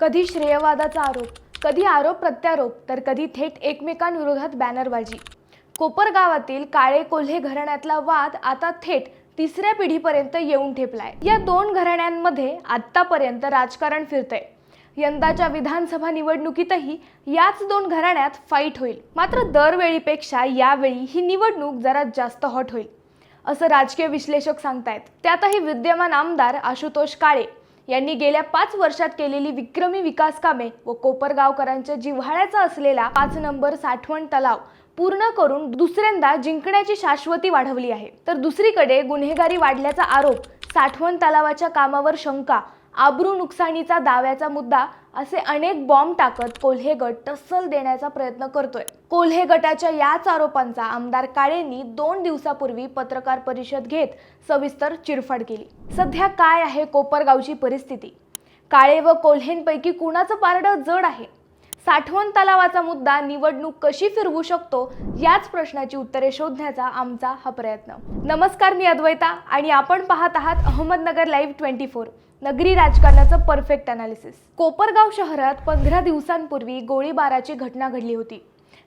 कधी श्रेयवादाचा आरोप कधी आरोप प्रत्यारोप तर कधी थेट एकमेकांविरोधात बॅनरबाजी. कोपरगावातील काळे कोल्हे घराण्यातला वाद आता थेट तिसऱ्या पिढीपर्यंत येऊन ठेपलाय. या दोन घराण्यांमध्ये आत्तापर्यंत राजकारण फिरतंय. यंदाच्या विधानसभा निवडणुकीतही याच दोन घराण्यात फाईट होईल. मात्र दरवेळीपेक्षा यावेळी ही निवडणूक जरा जास्त हॉट होईल. असं राजकीय विश्लेषक सांगतायत. त्यातही विद्यमान आमदार आशुतोष काळे यांनी गेल्या पाच वर्षात केलेली विक्रमी विकास कामे व कोपरगावकरांच्या जिव्हाळ्याचा असलेला पाच नंबर साठवण तलाव पूर्ण करून दुसऱ्यांदा जिंकण्याची शाश्वती वाढवली आहे. तर दुसरीकडे गुन्हेगारी वाढल्याचा आरोप साठवण तलावाच्या कामावर शंका आब्रू नुकसानीचा दाव्याचा मुद्दा असे अनेक बॉम्ब टाकत कोल्हे गट टस्सल देण्याचा प्रयत्न करतोय. कोल्हे गटाच्या याच आरोपांचा आमदार काळेंनी दोन दिवसापूर्वी पत्रकार परिषद घेत सविस्तर चिरफाड केली. सध्या काय आहे कोपरगावची परिस्थिती? काळे व कोल्हेंपैकी कुणाचं पारडं जड आहे? साठवण तलावाचा मुद्दा निवडणूक कशी फिरवू शकतो? याच प्रश्नाची उत्तरे शोधण्याचा आमचा हा प्रयत्न. नमस्कार मी अद्वैता आणि आपण पाहत आहात अहमदनगर लाईव्ह ट्वेंटी फोर. नगरी राजकारणाचं परफेक्ट अनालिसिस कोपरगाव शहरात पंधरा दिवसांपूर्वी गोळीबाराची घटना घडली होती.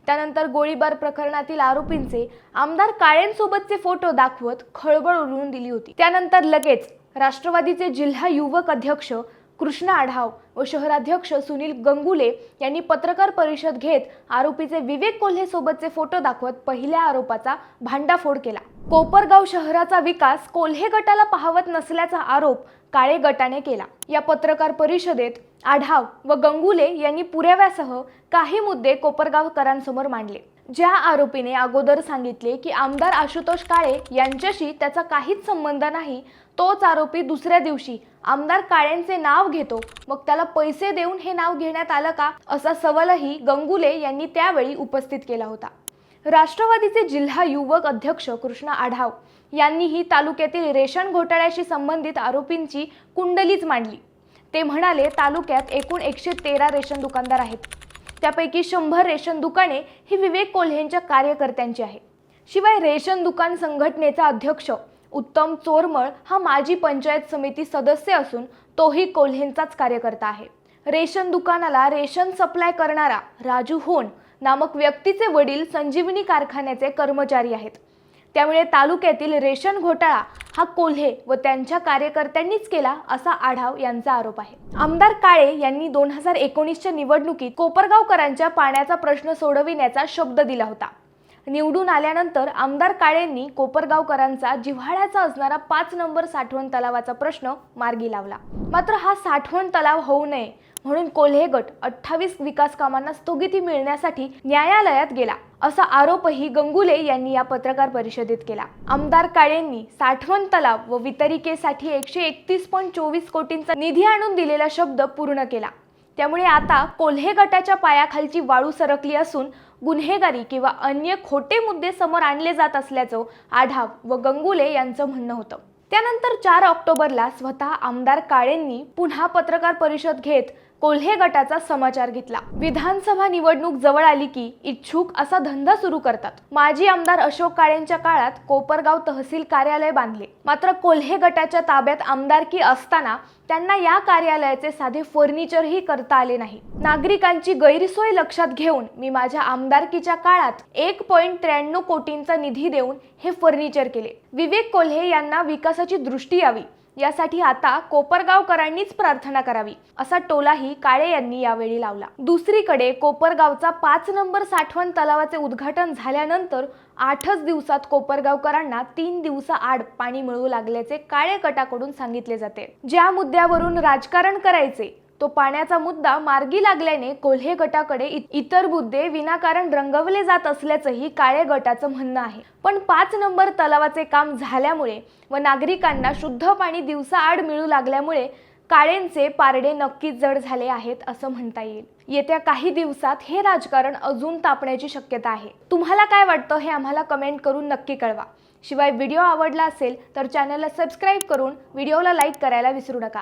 त्यानंतर गोळीबार प्रकरणातील आरोपींचे आमदार काळेंसोबतचे फोटो दाखवत खळबळ उडवून दिली होती. त्यानंतर लगेच राष्ट्रवादीचे जिल्हा युवक अध्यक्ष कृष्ण आढाव व शहराध्यक्ष सुनील गंगुले यांनी पत्रकार परिषद घेत आरोपीचे विवेक कोल्हे सोबतचे फोटो दाखवत पहिल्या आरोपाचा भांडाफोड केला. कोपरगाव शहराचा विकास कोल्हे गटाला पाहवत नसल्याचा आरोप काळे गटाने केला. या पत्रकार परिषदेत आढाव व गंगुले यांनी पुराव्यासह काही मुद्दे कोपरगावकरांसमोर मांडले. ज्या आरोपीने अगोदर सांगितले की आमदार आशुतोष काळे यांच्याशी त्याचा काहीच संबंध नाही तोच आरोपी दुसऱ्या दिवशी आमदार काळेंचे नाव घेतो मग त्याला पैसे देऊन हे नाव घेण्यात आलं का? असा सवालही गंगुले यांनी त्यावेळी उपस्थित केला होता. राष्ट्रवादीचे जिल्हा युवक अध्यक्ष कृष्ण आढाव यांनीही तालुक्यातील रेशन घोटाळ्याशी संबंधित आरोपींची कुंडलीच मांडली. ते म्हणाले तालुक्यात एकूण एकशे तेरा रेशन दुकानदार आहेत. त्यापैकी शंभर रेशन दुकाने ही विवेक कोल्हेंच्या कार्यकर्त्यांची आहे शिवाय रेशन दुकान संघटनेचा अध्यक्ष उत्तम चोरमळ हा माजी पंचायत समिती सदस्य असून तोही कोल्हेंचाच कार्यकर्ता आहे. रेशन दुकानाला रेशन सप्लाय करणारा राजू होन नामक व्यक्तीचे वडील संजीवनी कारखान्याचे कर्मचारी आहेत. त्यामुळे तालुक्यातील रेशन घोटाळा हा कोल्हे व त्यांच्या कार्यकर्त्यांनीच केला असा आढाव यांचा आरोप आहे. आमदार काळे यांनी दोन हजार एकोणीसच्या निवडणुकीत कोपरगावकरांच्या पाण्याचा प्रश्न सोडविण्याचा शब्द दिला होता. निवडून आल्यानंतर आमदार काळेंनी कोपरगावकरांचा जिव्हाळ्याचा असणारा पाच नंबर साठवण तलावाचा प्रश्न मार्गी लावला. मात्र हा साठवण तलाव होऊ नये म्हणून कोल्हे गट अठ्ठावीस विकास कामांना स्थगिती मिळण्यासाठी न्यायालयात गेला. असा आरोपही गंगुले यांनी या पत्रकार परिषदेत केला. आमदार काळेंनी साठवण तलाव व वितरिकेसाठी एकशे एकतीस पॉईंट चोवीस कोटींचा निधी आणून दिलेला शब्द पूर्ण केला. त्यामुळे आता कोल्हे गटाच्या पायाखालची वाळू सरकली असून गुन्हेगारी किंवा अन्य खोटे मुद्दे समोर आणले जात असल्याचं आढाव व गंगुले यांचं म्हणणं होतं. त्यानंतर चार ऑक्टोबरला स्वतः आमदार काळेंनी पुन्हा पत्रकार परिषद घेत कोल्हे गटाचा समाचार घेतला. विधानसभा निवडणूक जवळ आली की इच्छुक असा धंदा सुरू करतात. माजी आमदार अशोक काळेंच्या काळात कोपरगाव तहसील कार्यालय बांधले. मात्र कोल्हे गटाच्या ताब्यात आमदारकी असताना त्यांना या कार्यालयाचे साधे फर्निचरही करता आले नाही. नागरिकांची गैरसोय लक्षात घेऊन मी माझ्या आमदारकीच्या काळात एक पॉईंट त्र्याण्णव कोटींचा निधी देऊन हे फर्निचर केले. विवेक कोल्हे यांना विकासाची दृष्टी यावी. यासाठी आता कोपरगावकरांनीच प्रार्थना करावी असा टोलाही काळे यांनी यावेळी लावला. दुसरीकडे कोपरगावचा पाच नंबर साठवण तलावाचे उद्घाटन झाल्यानंतर आठच दिवसात कोपरगावकरांना तीन दिवसाआड पाणी मिळू लागल्याचे काळे कटाकडून सांगितले जाते. ज्या मुद्द्यावरून राजकारण करायचे तो पाण्याचा मुद्दा मार्गी लागल्याने कोल्हे गटाकडे इ- इतर मुद्दे विनाकारण रंगवले जात असल्याचंही काळे गटाचं म्हणणं आहे. पण पाच नंबर तलावाचे काम झाल्यामुळे व नागरिकांना शुद्ध पाणी दिवसाआड मिळू लागल्यामुळे काळेंचे पारडे नक्कीच जड झाले आहेत असं म्हणता येईल. येत्या काही दिवसात हे राजकारण अजून तापण्याची शक्यता आहे. तुम्हाला काय वाटतं हे आम्हाला कमेंट करून नक्की कळवा. शिवाय व्हिडिओ आवडला असेल तर चॅनलला सबस्क्राईब करून व्हिडिओला लाईक करायला विसरू नका.